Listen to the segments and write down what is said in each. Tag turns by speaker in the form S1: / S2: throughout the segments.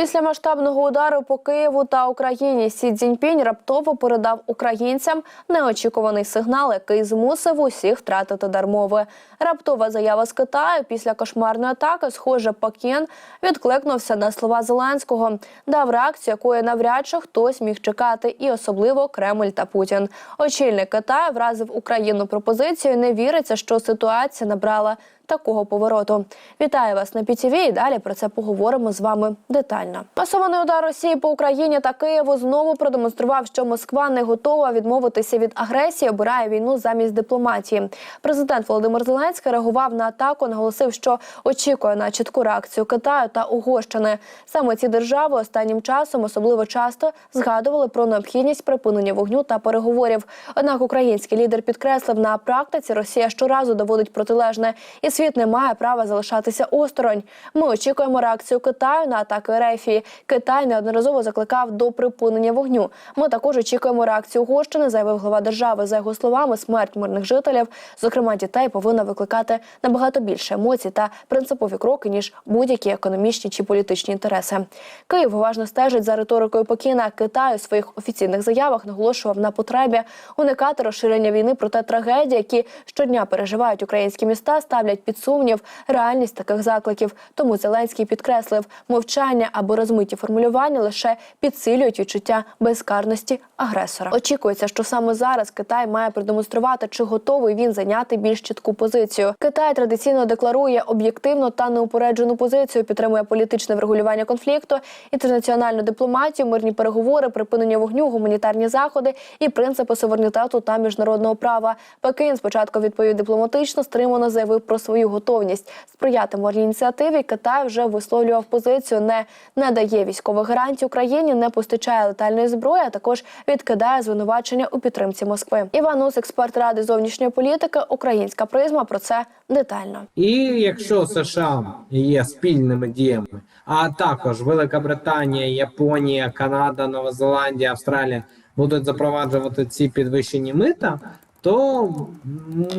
S1: Після масштабного удару по Києву та Україні Сі Цзіньпінь раптово передав українцям неочікуваний сигнал, який змусив усіх втратити дармови. Раптова заява з Китаю після кошмарної атаки, схоже, Пекін відкликнувся на слова Зеленського, дав реакцію, якої навряд чи хтось міг чекати, і особливо Кремль та Путін. Очільник Китаю вразив Україну пропозицією. Не віриться, що ситуація набрала такого повороту. Вітаю вас на ПІТІВІ і далі про це поговоримо з вами детально. Масований удар Росії по Україні та Києву знову продемонстрував, що Москва не готова відмовитися від агресії, обирає війну замість дипломатії. Президент Володимир Зеленський реагував на атаку, наголосив, що очікує на чітку реакцію Китаю та Угорщини. Саме ці держави останнім часом особливо часто згадували про необхідність припинення вогню та переговорів. Однак український лідер підкреслив на практиці, Росія щоразу доводить протилежне, і світ не має права залишатися осторонь. Ми очікуємо реакцію Китаю на атаки Рефії. Китай неодноразово закликав до припинення вогню. Ми також очікуємо реакцію Угорщини, заявив глава держави. За його словами, смерть мирних жителів, зокрема дітей, повинна викликати набагато більше емоцій та принципові кроки ніж будь-які економічні чи політичні інтереси. Київ уважно стежить за риторикою Пекіна. Китай у своїх офіційних заявах наголошував на потребі уникати розширення війни. Проте трагедії, які щодня переживають українські міста, ставлять під сумнів реальність таких закликів. Тому Зеленський підкреслив, мовчання або розмиті формулювання лише підсилюють відчуття безкарності агресора. Очікується, що саме зараз Китай має продемонструвати, чи готовий він зайняти більш чітку позицію. Китай традиційно декларує об'єктивну та неупереджену позицію, підтримує політичне врегулювання конфлікту, інтернаціональну дипломатію, мирні переговори, припинення вогню, гуманітарні заходи і принципи суверенітету та міжнародного права. Пекин спочатку відповів дипломатично, стримано заявив про свою готовність сприяти мирній ініціативі. Китай вже висловлював позицію, не надає військових гарантій Україні, не постачає летальної зброї, а також відкидає звинувачення у підтримці Москви. Іван Ус, експерт ради зовнішньої політики, українська призма. Про це детально.
S2: І якщо США є спільними діями, а також Велика Британія, Японія, Канада, Нова Зеландія, Австралія будуть запроваджувати ці підвищені мита, то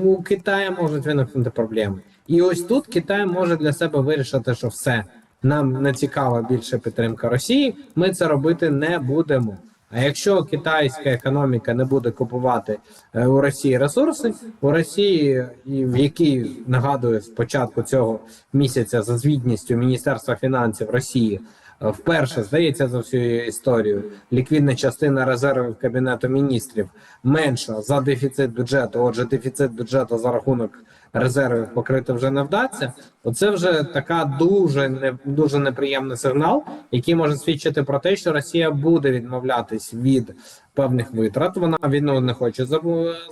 S2: у Китаю можуть виникнути проблеми. І ось тут Китай може для себе вирішити, що все нам не цікава більше підтримка Росії. Ми це робити не будемо. А якщо китайська економіка не буде купувати е, у Росії ресурси, у Росії, в якій нагадую з початку цього місяця за звітністю Міністерства фінансів Росії. Е, Вперше здається за всю історію ліквідна частина резервів кабінету міністрів менша за дефіцит бюджету. Отже, дефіцит бюджету за рахунок резервів покрити вже не вдасться. Оце вже така дуже не дуже неприємний сигнал, який може свідчити про те, що Росія буде відмовлятись від певних витрат. Вона війну не хоче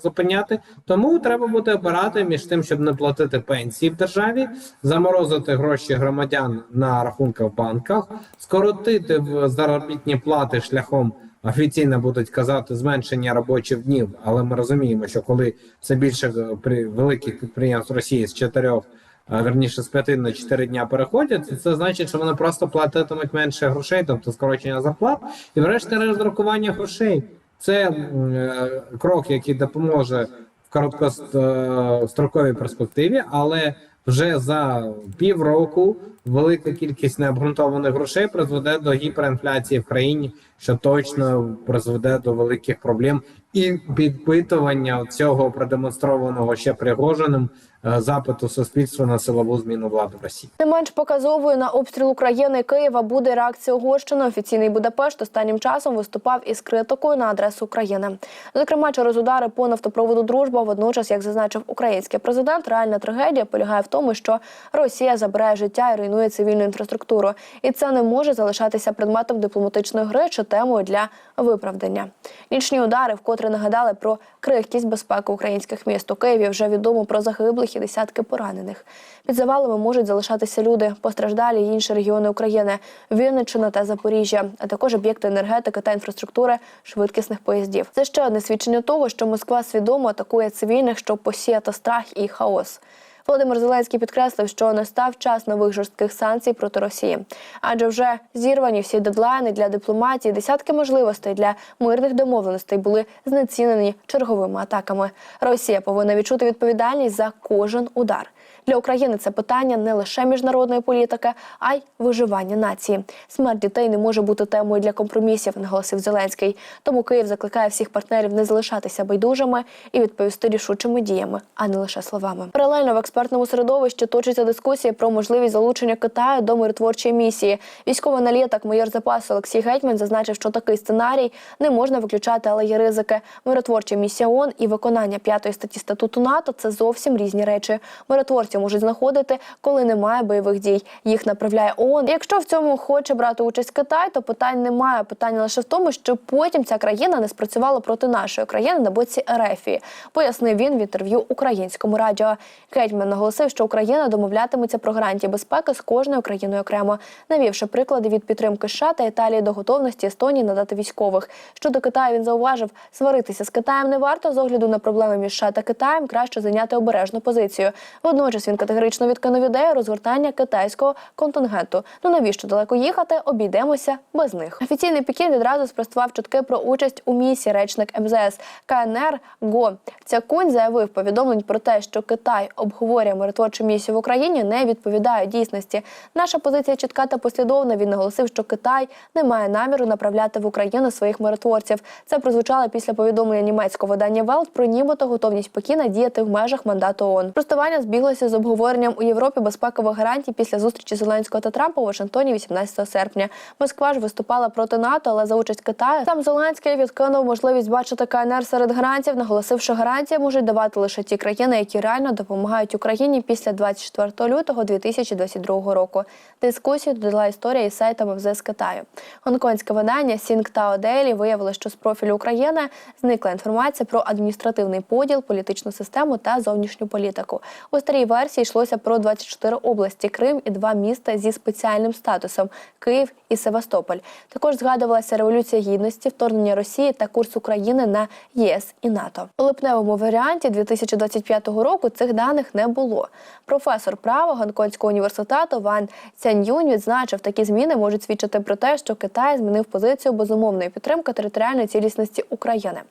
S2: зупиняти. Тому треба буде обирати між тим, щоб не платити пенсії в державі, заморозити гроші громадян на рахунках в банках, скоротити в заробітні плати шляхом. Офіційно будуть казати зменшення робочих днів, але ми розуміємо, що коли все більше е, при великих підприємств Росії з чотирьох, а верніше з п'яти на чотири дня переходять, це значить, що вони просто платитимуть менше грошей, тобто скорочення зарплат, і врешті роздрукування грошей. Це е, крок, який допоможе в короткостроковій перспективі, але вже за півроку велика кількість необґрунтованих грошей призведе до гіперінфляції в країні, що точно призведе до великих проблем і підпитування цього продемонстрованого ще Пригожиним е, запиту суспільства на силову зміну влади в Росії.
S1: Не менш показовою на обстріл України Києва буде реакція Угорщини. Офіційний Будапешт останнім часом виступав із критикою на адресу України. Зокрема, через удари по нафтопроводу Дружба. Водночас, як зазначив український президент, реальна трагедія полягає в тому, що Росія забирає життя і руйнує цивільну інфраструктуру, і це не може залишатися предметом дипломатичної гри чи темою для виправдання. Нічні удари вкотре нагадали про крихкість безпеки українських міст. У Києві вже відомо про загиблих і десятки поранених. Під завалами можуть залишатися люди, постраждалі інші регіони України, Вінниччина та Запоріжжя, а також об'єкти енергетики та інфраструктури швидкісних поїздів. Це ще одне свідчення того, що Москва свідомо атакує цивільних, щоб посіяти страх і хаос. Володимир Зеленський підкреслив, що настав час нових жорстких санкцій проти Росії, адже вже зірвані всі дедлайни для дипломатії, десятки можливостей для мирних домовленостей були знецінені черговими атаками. Росія повинна відчути відповідальність за кожен удар. Для України це питання не лише міжнародної політики, а й виживання нації. Смерть дітей не може бути темою для компромісів, наголосив Зеленський. Тому Київ закликає всіх партнерів не залишатися байдужими і відповісти рішучими діями, а не лише словами. Паралельно в експертному середовищі точиться дискусія про можливість залучення Китаю до миротворчої місії. Військовий аналітик, майор запасу Олексій Гетьман зазначив, що такий сценарій не можна виключати, але є ризики. Миротворча місія ООН і виконання п'ятої статті статуту НАТО це зовсім різні речі. Миротворці можуть знаходити, коли немає бойових дій. Їх направляє ООН. Якщо в цьому хоче брати участь Китай, то питань немає. Питання лише в тому, що потім ця країна не спрацювала проти нашої країни на боці Ерефії. Пояснив він в інтерв'ю українському радіо. Гетьман наголосив, що Україна домовлятиметься про гарантії безпеки з кожною країною окремо, навівши приклади від підтримки США та Італії до готовності Естонії надати військових. Щодо Китаю він зауважив, сваритися з Китаєм не варто з огляду на проблеми між США та Китаєм. Краще зайняти обережну позицію. Водночас він категорично відкинув ідею розгортання китайського контингенту. Ну навіщо далеко їхати? Обійдемося без них. Офіційний Пекін відразу спростував чутки про участь у місії речник МЗС КНР ГО. Цякунь заявив повідомлень про те, що Китай обговорює миротворчу місію в Україні, не відповідає дійсності. Наша позиція чітка та послідовна. Він наголосив, що Китай не має наміру направляти в Україну своїх миротворців. Це прозвучало після повідомлення німецького видання Велт про нібито готовність Пекіна діяти в межах мандату ООН. Простування збіглося з обговоренням у Європі безпекових гарантій після зустрічі Зеленського та Трампа у Вашингтоні 18 серпня. Москва ж виступала проти НАТО, але за участь Китаю сам Зеленський відкинув можливість бачити КНР серед гарантів, наголосив, що гарантії можуть давати лише ті країни, які реально допомагають Україні після 24 лютого 2022 року. Дискусію додала історія із сайтами МЗС Китаю. Гонконгське видання Сінг Тао Дейлі виявило, що з профілю України зникла інформація про адміністративний поділ, політичну систему та зовнішню політику. У старій версії йшлося про 24 області, Крим і два міста зі спеціальним статусом Київ і Севастополь. Також згадувалася революція гідності, вторгнення Росії та курс України на ЄС і НАТО. У липневому варіанті 2025 року цих даних не було. Професор права Гонконгського університету Ван Цянь-Юнь відзначив, такі зміни можуть свідчити про те, що Китай змінив позицію безумовної підтримки територіальної цілісності України.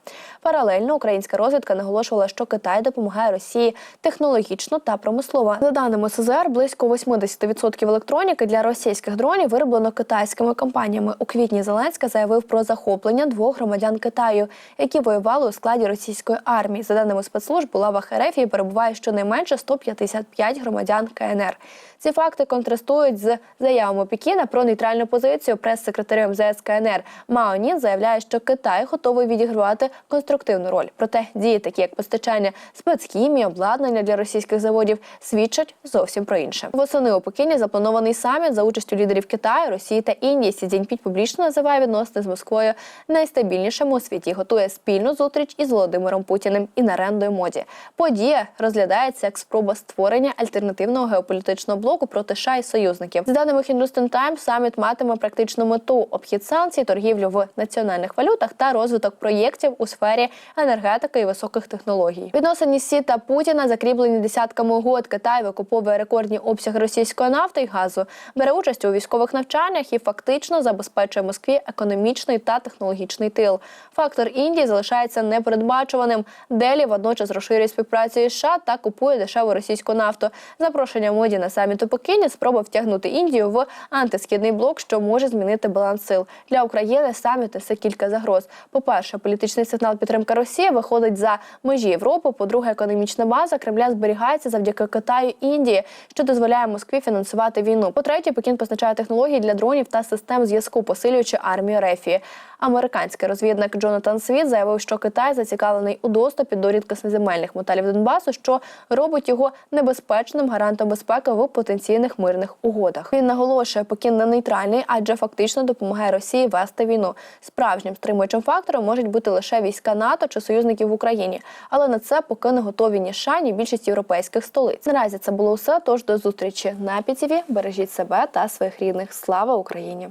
S1: Паралельно українська розвідка наголошувала, що Китай допомагає Росії технологічно та промислово. За даними СЗР, близько 80% електроніки для російських дронів вироблено китайськими компаніями. У квітні Зеленська заявив про захоплення двох громадян Китаю, які воювали у складі російської армії. За даними спецслужб, у лавах РФ перебуває щонайменше 155 громадян КНР. Ці факти контрастують з заявами Пекіна про нейтральну позицію. Прес-секретаря МЗС КНР Мао Нін заявляє, що Китай готовий відігравати конструктивну роль. Проте дії, такі як постачання спецхімії, обладнання для російських заводів, свідчать зовсім про інше. Восени у Пекіні запланований саміт за участю лідерів Китаю, Росії та Індії. Сі Цзіньпінь публічно називає відносини з Москвою найстабільнішими у світі. Готує спільну зустріч із Володимиром Путіним і Нарендою Моді. Подія розглядається як спроба створення альтернативного геополітичного блоку проти США і союзників. За даними Hindustan Times, саміт матиме практичну мету обхід санкцій, торгівлю в національних валютах та розвиток проєктів у сфері енергетики і високих технологій. Відносини Сі та Путіна закріплені десятками угод. Китай викуповує рекордні обсяги російської нафти і газу, бере участь у військових навчаннях і фактично забезпечує Москві економічний та технологічний тил. Фактор Індії залишається непередбачуваним. Делі водночас розширює співпрацю із США та купує дешеву російську нафту. Запрошення моді на саміт у Пекіні спроба втягнути Індію в антисхідний блок, що може змінити баланс сил для України. Саміт несе кілька загроз. По перше, політичний сигнал підтримка Росії виходить за межі Європи. По-друге, економічна база Кремля зберігається завдяки Китаю Індії, що дозволяє Москві фінансувати війну. По третє, Пекін постачає технології для дронів та систем зв'язку, посилюючи армію Рефії. Американський розвідник Джонатан Світ заявив, що Китай зацікавлений у доступі до рідкоснеземельних металів Донбасу, що робить його небезпечним гарантом безпеки в потенційних мирних угодах. Він наголошує, Пекін не нейтральний, адже фактично допомагає Росії вести війну. Справжнім стримуючим фактором можуть бути лише війська НАТО чи союзників в Україні, але на це поки не готові ні США, ні більшість європейських столиць. Наразі це було все. Тож до зустрічі на ПІТІВІ. Бережіть себе та своїх рідних. Слава Україні!